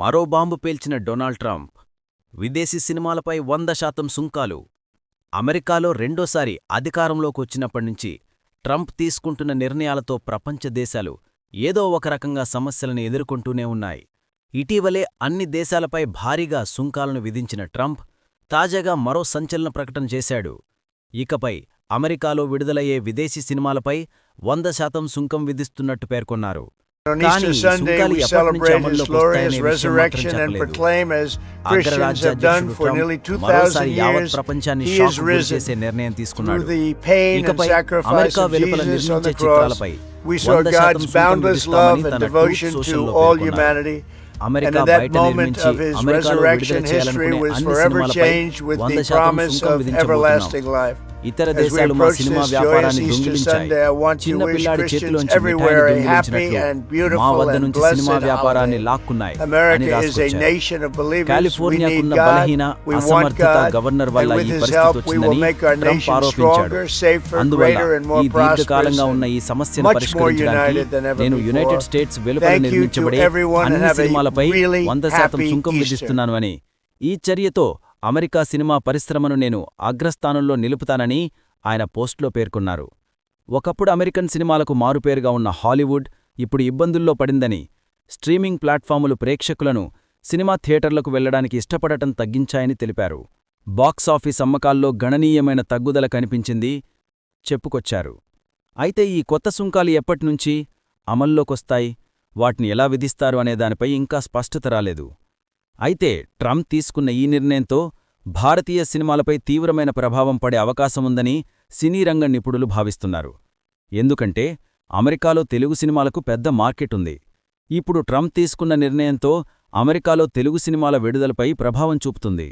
మరో bomb పేల్చిన Donald Trump. విదేశీ సినిమాలపై వంద శాతం సుంకాలు. అమెరికాలో రెండోసారి అధికారంలోకొచ్చినప్పటినుంచి ట్రంప్ తీసుకుంటున్న నిర్ణయాలతో ప్రపంచ దేశాలు ఏదో ఒక రకంగా సమస్యలను ఎదుర్కొంటూనే ఉన్నాయి. ఇటీవలే అన్ని దేశాలపై భారీగా సుంకాలను విధించిన ట్రంప్ తాజాగా మరో సంచలన ప్రకటన చేశాడు. ఇకపై అమెరికాలో విడుదలయ్యే విదేశీ సినిమాలపై వంద శాతం సుంకం విధిస్తున్నట్టు పేర్కొన్నారు. On Easter Sunday, we celebrate his glorious resurrection and proclaim, as Christians have done for nearly 2,000 years, he is risen. Through the pain and sacrifice of Jesus on the cross, we saw God's boundless love and devotion to all humanity. And in that moment of his resurrection, history was forever changed with the promise of everlasting life. ఇతర దేశాలు మా cinema వ్యాపారాన్ని దొంగిలించాయి. చిన్న పిల్లాడి చేతిలోంచి మా వద్ద నుంచి సినిమా వ్యాపారాన్ని లాక్కున్నాయి అని రాసుకొచ్చారు. కాలిఫోర్నియా ఉన్న బలహీన అసమర్థత గవర్నర్ వల్ల ఈ పరిస్థితి వచ్చిందని ట్రంప్ ఆరోపించాడు. అందువల్ల ఈ దీర్ఘకాలంగా ఉన్న ఈ సమస్యను పరిష్కరించడానికి నేను యునైటెడ్ స్టేట్స్ వెలుపల నిర్మించబడే అన్ని సినిమాలపై వంద శాతం సుంకం విధిస్తున్నాను అని ఈ చర్యతో అమెరికా సినిమా పరిశ్రమను నేను అగ్రస్థానంలో నిలుపుతానని ఆయన పోస్ట్లో పేర్కొన్నారు. ఒకప్పుడు అమెరికన్ సినిమాలకు మారుపేరుగా ఉన్న హాలీవుడ్ ఇప్పుడు ఇబ్బందుల్లో పడిందని స్ట్రీమింగ్ ప్లాట్ఫాములు ప్రేక్షకులను సినిమా థియేటర్లకు వెళ్ళడానికి ఇష్టపడటం తగ్గించాయని తెలిపారు. బాక్సాఫీస్ అమ్మకాల్లో గణనీయమైన తగ్గుదల కనిపించింది చెప్పుకొచ్చారు. అయితే ఈ కొత్త సుంకాలు ఎప్పటినుంచి అమల్లోకొస్తాయి వాటిని ఎలా విధిస్తారు అనే దానిపై ఇంకా స్పష్టత రాలేదు. అయితే ట్రంప్ తీసుకున్న ఈ నిర్ణయంతో భారతీయ సినిమాలపై తీవ్రమైన ప్రభావం పడే అవకాశముందని సినీ రంగ నిపుణులు భావిస్తున్నారు. ఎందుకంటే అమెరికాలో తెలుగు సినిమాలకు పెద్ద మార్కెట్ ఉంది. ఇప్పుడు ట్రంప్ తీసుకున్న నిర్ణయంతో అమెరికాలో తెలుగు సినిమాల విడుదలపై ప్రభావం చూపుతుంది.